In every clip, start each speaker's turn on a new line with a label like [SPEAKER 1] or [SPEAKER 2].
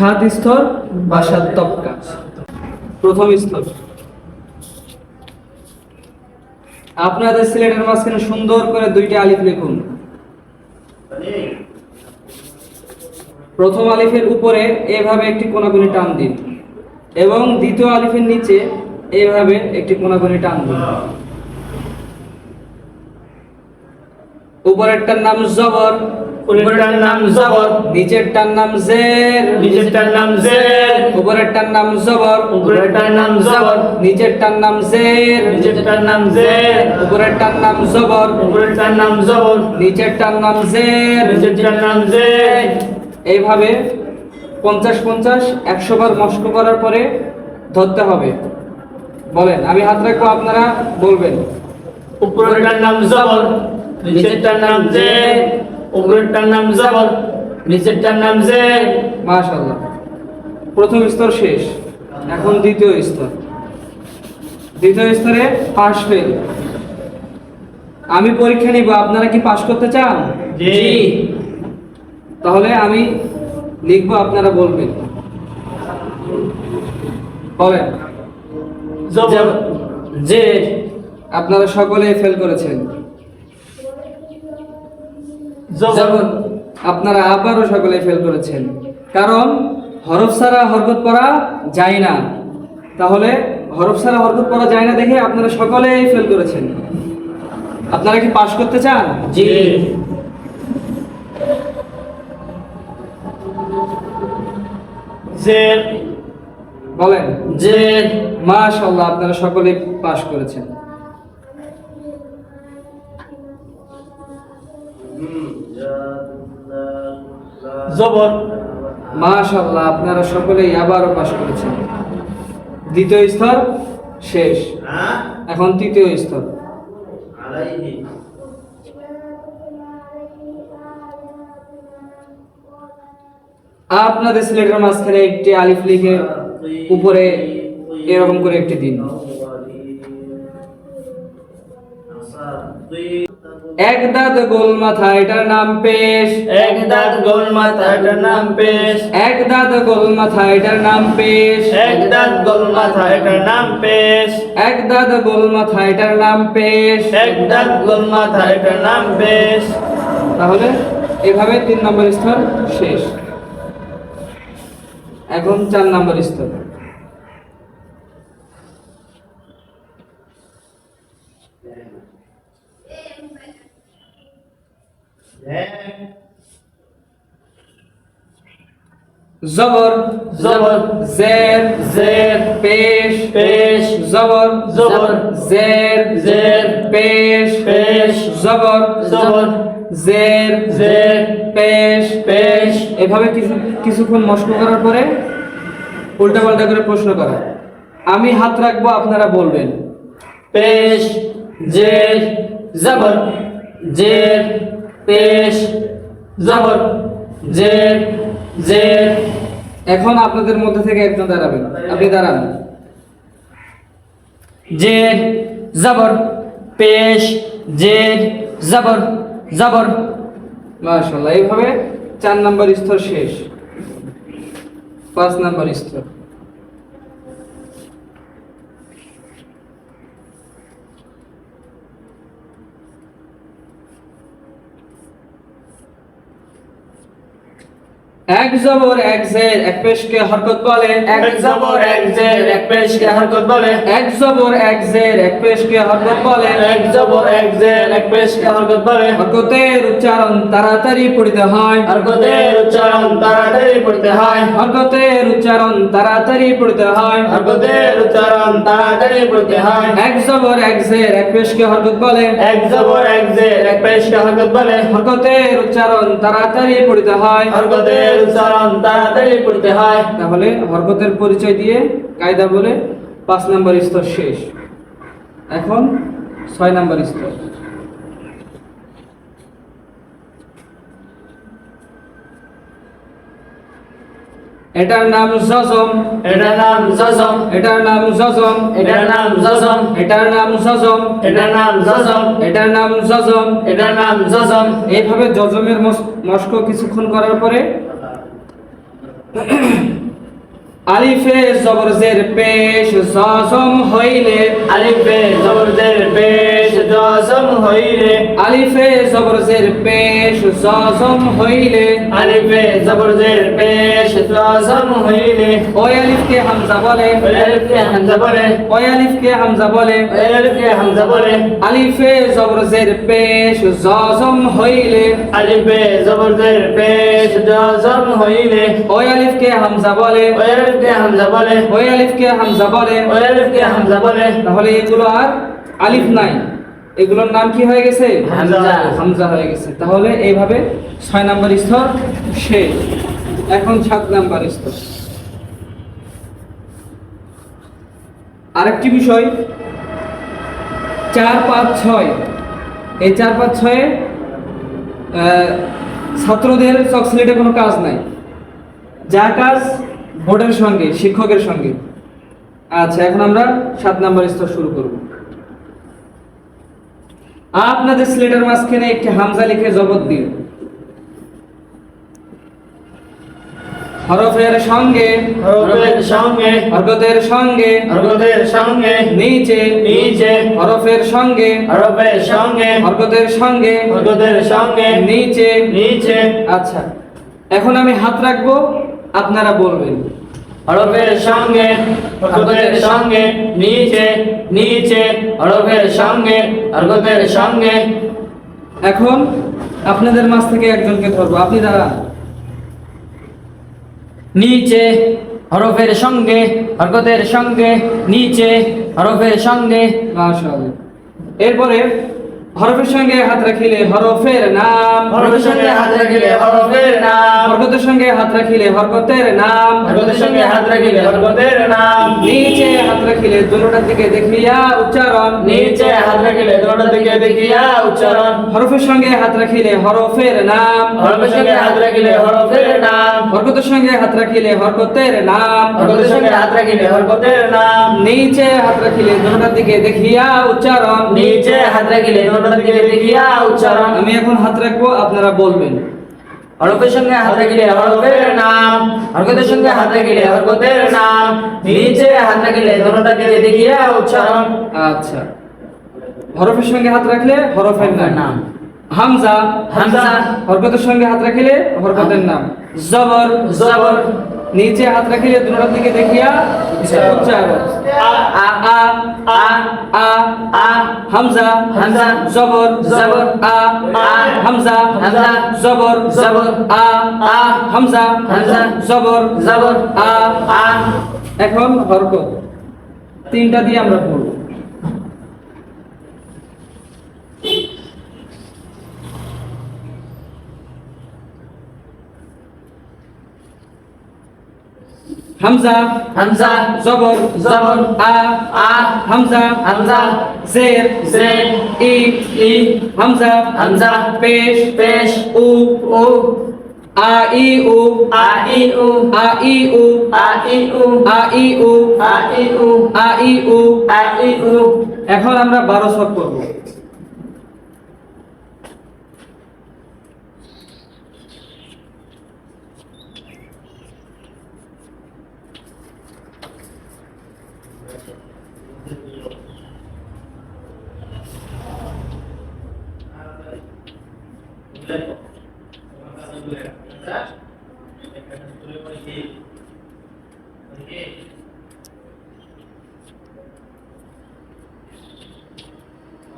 [SPEAKER 1] সাত স্তর বা সাত তবকা। প্রথম স্তর। আপনাদের সিলেটের মাঝখানে সুন্দর করে দুইটি আলিফ লিখুন। প্রথম আলিফের উপরে এভাবে একটি কোনাগুনি টান দিন এবং দ্বিতীয় আলিফের নিচে এভাবে একটি কোনাগুনি টান দিন। উপরেরটার নাম জবর
[SPEAKER 2] উপরেরটার নাম জবর
[SPEAKER 1] নিচেরটার নাম জের।
[SPEAKER 2] নিচেরটার নাম জের।
[SPEAKER 1] উপরেরটার নাম জবর।
[SPEAKER 2] উপরেরটার নাম জবর।
[SPEAKER 1] নিচেরটার নাম জের।
[SPEAKER 2] নিচেরটার নাম জের।
[SPEAKER 1] উপরেরটার নাম জবর।
[SPEAKER 2] উপরেরটার নাম জবর।
[SPEAKER 1] নিচেরটার নাম জের।
[SPEAKER 2] নিচেরটার নাম জের।
[SPEAKER 1] এইভাবে পঞ্চাশ পঞ্চাশ একশো বার মস্ক করার পরে ধরতে হবে। বলেন আমি হাত রাখব আপনারা বলবেন।
[SPEAKER 2] উপরেরটার নাম জবর নিচেরটার নাম জের। উপরেরটার নাম জবর নিচেরটার নাম জের
[SPEAKER 1] মাশাল্লাহ প্রথম স্তর শেষ এখন দ্বিতীয় স্তর। দ্বিতীয় স্তরে পাশ ফেল আমি পরীক্ষা নিব আপনারা কি পাশ করতে চান?
[SPEAKER 2] জি।
[SPEAKER 1] তাহলে আমি লিখব আপনারা বলবেন। বলেন।
[SPEAKER 2] যে
[SPEAKER 1] আপনারা সকলে ফেল করেছেন।
[SPEAKER 2] জবর
[SPEAKER 1] আপনারা আবারও সকলে ফেল করেছেন। কারণ হরফ সারা হরকত পড়া যায় না। তাহলে হরফ ছাড়া হরকত পড়া যায় না দেখে আপনারা সকলেই ফেল করেছেন। আপনারা কি পাশ করতে চান?
[SPEAKER 2] জি। জের
[SPEAKER 1] বলেন।
[SPEAKER 2] জের
[SPEAKER 1] মাশাল্লাহ আপনারা সকলেই পাশ করেছেন।
[SPEAKER 2] জবর।
[SPEAKER 1] মাশাল্লাহ আপনারা সকলেই আবারও পাশ করেছেন। দ্বিতীয় স্তর শেষ। এখন তৃতীয় স্তর। আপনাদের সিলেটের মাঝখানে একটি আলিফ লিখে উপরে এরকম করে একটি দিন। এক দাঁত গোল মাথা এটার নাম পেশ।
[SPEAKER 2] এক দাঁত গোল মাথা এটার নাম পেশ।
[SPEAKER 1] এক দাঁত গোল মাথা এটার নাম পেশ।
[SPEAKER 2] এক দাঁত গোল মাথা এটার নাম পেশ।
[SPEAKER 1] এক দাঁত গোল মাথা এটার নাম পেশ।
[SPEAKER 2] এক দাঁত গোল মাথা এটার নাম পেশ।
[SPEAKER 1] তাহলে এভাবে তিন নম্বর স্তর শেষ। এখন চার নম্বর স্তর। জবর
[SPEAKER 2] জবর
[SPEAKER 1] জের
[SPEAKER 2] জের
[SPEAKER 1] পেশ
[SPEAKER 2] পেশ
[SPEAKER 1] জবর
[SPEAKER 2] জবর
[SPEAKER 1] জের
[SPEAKER 2] জের
[SPEAKER 1] পেশ
[SPEAKER 2] পেশ
[SPEAKER 1] জবর
[SPEAKER 2] জবর
[SPEAKER 1] জের
[SPEAKER 2] জের
[SPEAKER 1] পেশ
[SPEAKER 2] পেশ।
[SPEAKER 1] এভাবে কিছু কিছুক্ষণ মস্ক করার পরে উল্টা পাল্টা করে প্রশ্ন করা। আমি হাত রাখব আপনারা বলবেন।
[SPEAKER 2] পেশ জের জবর জের পেশ জবর জের জের।
[SPEAKER 1] এখন আপনাদের মধ্যে থেকে একজন দাঁড়াবেন। আপনি দাঁড়ান।
[SPEAKER 2] জের জবর পেশ, জের জবর জবর
[SPEAKER 1] মাশাল্লাহ এইভাবে চার নাম্বার স্তর শেষ। পাঁচ নাম্বার স্তর। এক জবর এক জের এক পেশকে হরকত বলে
[SPEAKER 2] এক জবর এক জের এক পেশকে হরকত বলে
[SPEAKER 1] এক জবর এক জের এক পেশকে হরকত বলে
[SPEAKER 2] এক জবর এক জের এক পেশকে হরকত বলে
[SPEAKER 1] হরকতের উচ্চারণ তাড়াতাড়ি পড়িতে হয়।
[SPEAKER 2] হরকতের উচ্চারণ তাড়াতাড়ি পড়তে হয়।
[SPEAKER 1] হরকতের উচ্চারণ তাড়াতাড়ি পড়িতে হয়।
[SPEAKER 2] হরকতের উচ্চারণ তাড়াতাড়ি পড়তে হয়।
[SPEAKER 1] এক জবর এক জের এক পেশকে হরকত বলে
[SPEAKER 2] এক জবর এক জের পেশকে হরকত বলে।
[SPEAKER 1] হরকতের উচ্চারণ তাড়াতাড়ি পড়িতে হয়।
[SPEAKER 2] হরকতের উচ্চারণ তাড়াতাড়ি পড়তে হয়।
[SPEAKER 1] তাহলে হরকতের পরিচয় দিয়ে কায়দা বলে পাঁচ নম্বর স্তর শেষ। এখন ছয় নম্বর স্তর। এটার নাম জজম
[SPEAKER 2] এটার নাম জজম
[SPEAKER 1] এটার নাম জজম
[SPEAKER 2] এটার নাম জজম
[SPEAKER 1] এটার নাম জজম
[SPEAKER 2] এটার নাম জজম
[SPEAKER 1] এটার নাম জজম
[SPEAKER 2] এটার নাম জজম
[SPEAKER 1] এইভাবে জজমের মস- মস্ক কিছুক্ষণ করার পরে আলিফে জবর জের পেশ জজম হইলে।
[SPEAKER 2] আলিফে জবর জের পেশ জজম হইলে।
[SPEAKER 1] আলিফে জবর জের পেশ জজম হইলে।
[SPEAKER 2] আলিফে জবর জের পেশ জজম হইলে।
[SPEAKER 1] ওই আলিফকে হামজা বলে।
[SPEAKER 2] আলিফকে হামজা বলে।
[SPEAKER 1] ওই আলিফকে হামজা বলে।
[SPEAKER 2] আলিফকে হামজা বলে।
[SPEAKER 1] আলিফে জবর জের পেশ জজম হইলে।
[SPEAKER 2] আলিফে জবর জের পেশ জজম হইলে।
[SPEAKER 1] ওই আলিফকে হামজা বলে।
[SPEAKER 2] আলিফকে হামজা বলে?
[SPEAKER 1] ওই আলিফকে হামজা বলে?
[SPEAKER 2] আলিফকে হামজা বলে?
[SPEAKER 1] তাহলে এগুলো আর আলিফ নাই। এগুলোর নাম কি হয়ে গেছে?
[SPEAKER 2] হামজা।
[SPEAKER 1] হামজা হয়ে গেছে। তাহলে এইভাবে ছয় নাম্বার স্তর শেষ। এখন সাত নাম্বার স্তর। আরেকটি বিষয়। চার পাঁচ ছয়। এই চার পাঁচ ছয়ে আহ, ছাত্রদের চকসিলেটে কোনো কাজ নাই। যা কাজ বোর্ডের সঙ্গে শিক্ষকের সঙ্গে। আচ্ছা এখন আমরা সাত নাম্বার স্তর শুরু করব। আপনাদের স্লেটের মাঝখানে একটি হামজা লিখে জবত দিন। হরফের সঙ্গে
[SPEAKER 2] হরফের সঙ্গে
[SPEAKER 1] হরকতের সঙ্গে
[SPEAKER 2] হরকতের সঙ্গে
[SPEAKER 1] নিচে
[SPEAKER 2] নিচে
[SPEAKER 1] হরফের সঙ্গে
[SPEAKER 2] হরফের সঙ্গে
[SPEAKER 1] হরকতের সঙ্গে
[SPEAKER 2] হরকতের সঙ্গে
[SPEAKER 1] নিচে।
[SPEAKER 2] নিচে।
[SPEAKER 1] আচ্ছা এখন আমি হাত রাখব। আপনারা বলবেন।
[SPEAKER 2] হরফের সঙ্গে, হরকতের সঙ্গে, নিচে নিচে, হরফের সঙ্গে, হরকতের সঙ্গে।
[SPEAKER 1] এখন আপনাদের মাঝ থেকে একজনকে ধরবো। আপনি দাঁড়ান।
[SPEAKER 2] নিচে, হরফের সঙ্গে, হরকতের সঙ্গে, নিচে, হরফের সঙ্গে।
[SPEAKER 1] এরপরে হরফের সঙ্গে হাত রাখিলে হরফের নাম।
[SPEAKER 2] হরফের সঙ্গে হাত রাখিলে হরফের নাম।
[SPEAKER 1] হরকতের সঙ্গে হাত রাখিলে হরকতের নাম।
[SPEAKER 2] হরকতের সঙ্গে হাত রাখিলে হরকতের নাম।
[SPEAKER 1] নিচে হাত রাখিলে দুটোটার দিকে দেখিয়া উচ্চারণ।
[SPEAKER 2] নিচে হাত রাখিলে দোড়ার দিকে দেখিয়া উচ্চারণ।
[SPEAKER 1] হরফের সঙ্গে হাত রাখিলে হরফের নাম।
[SPEAKER 2] হরফের সঙ্গে হাত রাখিলে হরফের নাম।
[SPEAKER 1] হরকতের সঙ্গে হাত রাখিলে হরকতের নাম
[SPEAKER 2] হরকতের সঙ্গে হাত রাখিলে হরকতের নাম।
[SPEAKER 1] নিচে হাত রাখিলে দুটোটার দিকে দেখিয়া উচ্চারণ।
[SPEAKER 2] নিচে হাত রাখিলে দোড়ার দিকে দেখিয়া উচ্চারণ।
[SPEAKER 1] আমি এখন হাত রাখব আপনারা বলবেন।
[SPEAKER 2] হরফের সঙ্গে হাত রাখিলে হরফের নাম। হরকতের সঙ্গে হাত রাখিলে হরকতের নাম। নিচে হাত রাখিলে দোনোটা দিকে দেখিয়া উচ্চারণ।
[SPEAKER 1] আচ্ছা। হরফের সঙ্গে হাত রাখলে হরফের নাম। হামজা
[SPEAKER 2] হামজা।
[SPEAKER 1] হরকতের সঙ্গে হাত রাখিলে হরকতের নাম। জবর
[SPEAKER 2] জবর।
[SPEAKER 1] নিচে হাত রাখিলে দুটোর দিকে দেখিয়া উচ্চারণ
[SPEAKER 2] আ
[SPEAKER 1] আ আ
[SPEAKER 2] আ
[SPEAKER 1] আ
[SPEAKER 2] আ।
[SPEAKER 1] হামজা
[SPEAKER 2] হামজা।
[SPEAKER 1] জবর
[SPEAKER 2] জবর।
[SPEAKER 1] আ
[SPEAKER 2] আ।
[SPEAKER 1] হামজা
[SPEAKER 2] হামজা।
[SPEAKER 1] জবর
[SPEAKER 2] জবর।
[SPEAKER 1] আ
[SPEAKER 2] আ
[SPEAKER 1] হামজা
[SPEAKER 2] হামজা।
[SPEAKER 1] জবর
[SPEAKER 2] জবর।
[SPEAKER 1] আ।
[SPEAKER 2] আ।
[SPEAKER 1] এখন হরকত। তিনটা দিয়ে আমরা পড়ব। হামজা
[SPEAKER 2] হামজা
[SPEAKER 1] জবর
[SPEAKER 2] জবর
[SPEAKER 1] আ
[SPEAKER 2] আ
[SPEAKER 1] হামজা
[SPEAKER 2] হামজা
[SPEAKER 1] জের
[SPEAKER 2] জের
[SPEAKER 1] ই
[SPEAKER 2] ই
[SPEAKER 1] হামজা
[SPEAKER 2] হামজা
[SPEAKER 1] পেশ
[SPEAKER 2] পেশ
[SPEAKER 1] উ
[SPEAKER 2] উ
[SPEAKER 1] আ ই উ
[SPEAKER 2] আ ই উ
[SPEAKER 1] আ ই উ
[SPEAKER 2] আ ই উ
[SPEAKER 1] আ ই উ
[SPEAKER 2] আ ই উ
[SPEAKER 1] আ ই উ।
[SPEAKER 2] আ ই উ।
[SPEAKER 1] এখন আমরা বারো ছক করব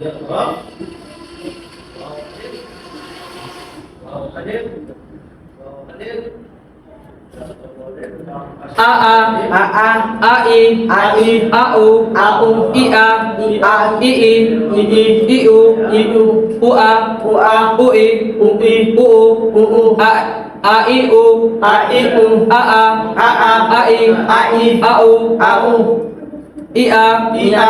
[SPEAKER 2] Wow. Wow.
[SPEAKER 1] a a
[SPEAKER 2] a a
[SPEAKER 1] Aa, aa,
[SPEAKER 2] ai, ai,
[SPEAKER 1] ao, ao,
[SPEAKER 2] ia, ia,
[SPEAKER 1] ii, ii,
[SPEAKER 2] iu, iu,
[SPEAKER 1] ua, ua,
[SPEAKER 2] ui, ui,
[SPEAKER 1] uu, uu,
[SPEAKER 2] a, ai,
[SPEAKER 1] u, ai,
[SPEAKER 2] u, aa,
[SPEAKER 1] aa, ai,
[SPEAKER 2] ai, ao,
[SPEAKER 1] ao, ia, ia,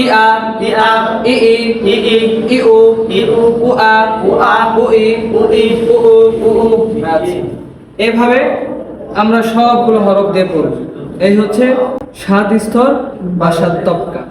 [SPEAKER 1] ইআ
[SPEAKER 2] ইআ E
[SPEAKER 1] I E
[SPEAKER 2] E I O
[SPEAKER 1] E O
[SPEAKER 2] U A
[SPEAKER 1] U a
[SPEAKER 2] U I
[SPEAKER 1] U E
[SPEAKER 2] U
[SPEAKER 1] ও উ
[SPEAKER 2] উ
[SPEAKER 1] এভাবে আমরা সবগুলো হরফ দিয়ে পড়ব এই হচ্ছে সাত স্তর বা সাত তপকা।